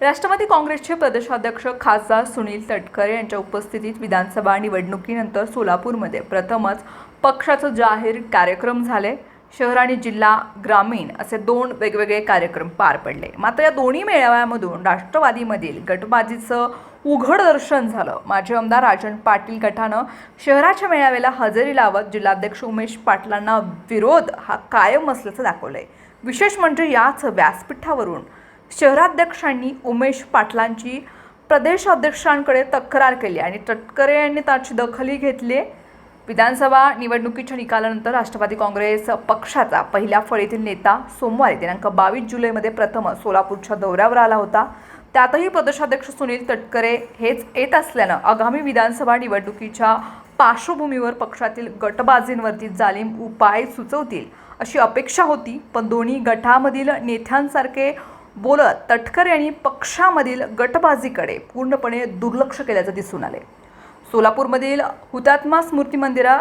राष्ट्रवादी काँग्रेसचे प्रदेशाध्यक्ष खासदार सुनील तटकरे यांच्या उपस्थितीत विधानसभा निवडणुकीनंतर सोलापूरमध्ये प्रथमच पक्षाचं जाहीर कार्यक्रम झाले. शहर आणि जिल्हा ग्रामीण असे दोन वेगवेगळे कार्यक्रम पार पडले. मात्र या दोन्ही मेळाव्यामधून राष्ट्रवादीमधील गटबाजीचं उघड दर्शन झालं. माजी आमदार राजन पाटील गटानं शहराच्या मेळाव्याला हजेरी लावत जिल्हाध्यक्ष उमेश पाटलांना विरोध हा कायम असल्याचं दाखवलंय. विशेष म्हणजे याच व्यासपीठावरून शहराध्यक्षांनी उमेश पाटलांची प्रदेशाध्यक्षांकडे तक्रार केली आणि तटकरे यांनी त्याची दखली घेतली. विधानसभा निवडणुकीच्या निकालानंतर राष्ट्रवादी काँग्रेस पक्षाचा पहिल्या फळीतील नेता सोमवारी दिनांक बावीस जुलैमध्ये प्रथम सोलापूरच्या दौऱ्यावर आला होता. त्यातही प्रदेशाध्यक्ष सुनील तटकरे हेच येत असल्यानं आगामी विधानसभा निवडणुकीच्या पार्श्वभूमीवर पक्षातील गटबाजींवरती जालीम उपाय सुचवतील अशी अपेक्षा होती पण दोन्ही गटामधील नेत्यांसारखे बोलत तटकरे यांनी पक्षामधील गटबाजीकडे पूर्णपणे दुर्लक्ष केल्याचं दिसून आले सोलापूरमधील हुतात्मा स्मृती मंदिरा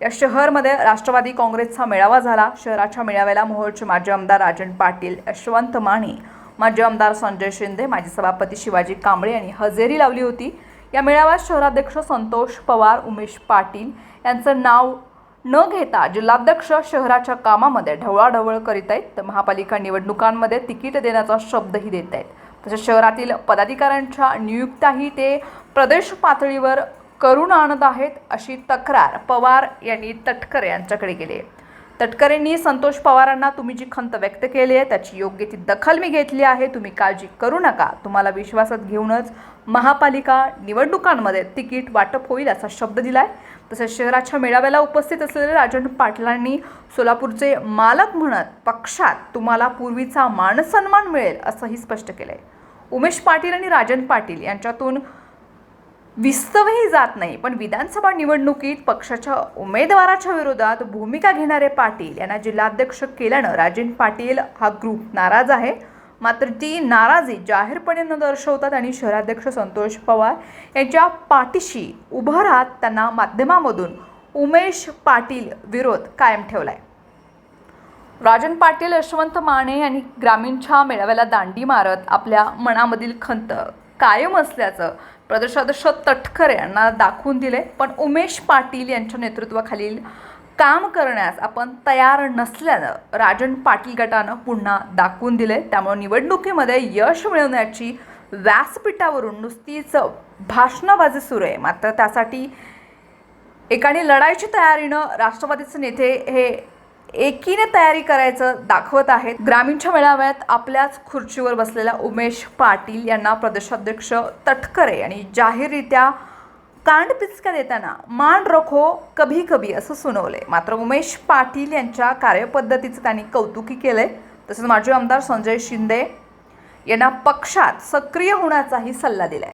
या शहरमध्ये राष्ट्रवादी काँग्रेसचा मेळावा झाला. शहराच्या मेळाव्याला मोहोळचे माजी आमदार राजन पाटील यशवंत माने माजी आमदार संजय शिंदे माजी सभापती शिवाजी कांबळे यांनी हजेरी लावली होती. या मेळाव्यात शहराध्यक्ष संतोष पवार उमेश पाटील यांचं नाव न घेता जिल्हाध्यक्ष शहराच्या कामामध्ये ढवळाढवळ करीत आहेत. तर महापालिका निवडणुकांमध्ये तिकीट देण्याचा शब्दही देत आहेत. तसेच शहरातील पदाधिकाऱ्यांच्या नियुक्त्याही ते प्रदेश पातळीवर करून आणत आहेत अशी तक्रार पवार यांनी तटकरे यांच्याकडे केली आहे. तटकरेंनी संतोष पवारांना तुम्ही जी खंत व्यक्त केली आहे त्याची योग्य ती दखल मी घेतली आहे. तुम्ही काळजी करू नका. तुम्हाला विश्वासात घेऊनच महापालिका निवडणुकांमध्ये तिकीट वाटप होईल असा शब्द दिलाय. तसेच शहराच्या मेळाव्याला उपस्थित असलेले राजन पाटलांनी सोलापूरचे मालक म्हणत पक्षात तुम्हाला पूर्वीचा मानसन्मान मिळेल असंही स्पष्ट केलंय. उमेश पाटील आणि राजन पाटील यांच्यातून विस्तवही जात नाही पण विधानसभा निवडणुकीत पक्षाच्या उमेदवाराच्या विरोधात भूमिका घेणारे पाटील यांना जिल्हाध्यक्ष केल्यानं राजन पाटील हा ग्रुप नाराज आहे. मात्र ती नाराजी जाहीरपणे न दर्शवतात आणि शहराध्यक्ष संतोष पवार यांच्या पाठीशी उभं राहत त्यांना माध्यमामधून उमेश पाटील विरोध कायम ठेवलाय. राजन पाटील यशवंत माने यांनी ग्रामीणच्या मेळाव्याला दांडी मारत आपल्या मनामधील खंत कायम असल्याचं प्रदेशाध्यक्ष तटकरे यांना दाखवून दिले. पण उमेश पाटील यांच्या नेतृत्वाखालील काम करण्यास आपण तयार नसल्यानं राजन पाटील गटानं पुन्हा दाखवून दिले त्यामुळे निवडणुकीमध्ये यश मिळवण्याची व्यासपीठावरून नुसतीच भाषणबाजी सुरू आहे. मात्र त्यासाठी एकाने लढाईची तयारीनं राष्ट्रवादीचे नेते हे एकीने तयारी करायचं दाखवत आहेत. ग्रामीणच्या मेळाव्यात आपल्याच खुर्चीवर बसलेल्या उमेश पाटील यांना प्रदेशाध्यक्ष तटकरे यांनी जाहीररित्या कांडपिचक्या देताना मान रखो कभी कभी असं सुनावलंय. मात्र उमेश पाटील यांच्या कार्यपद्धतीचं त्यांनी कौतुकी केलंय. तसंच माजी आमदार संजय शिंदे यांना पक्षात सक्रिय होण्याचाही सल्ला दिलाय.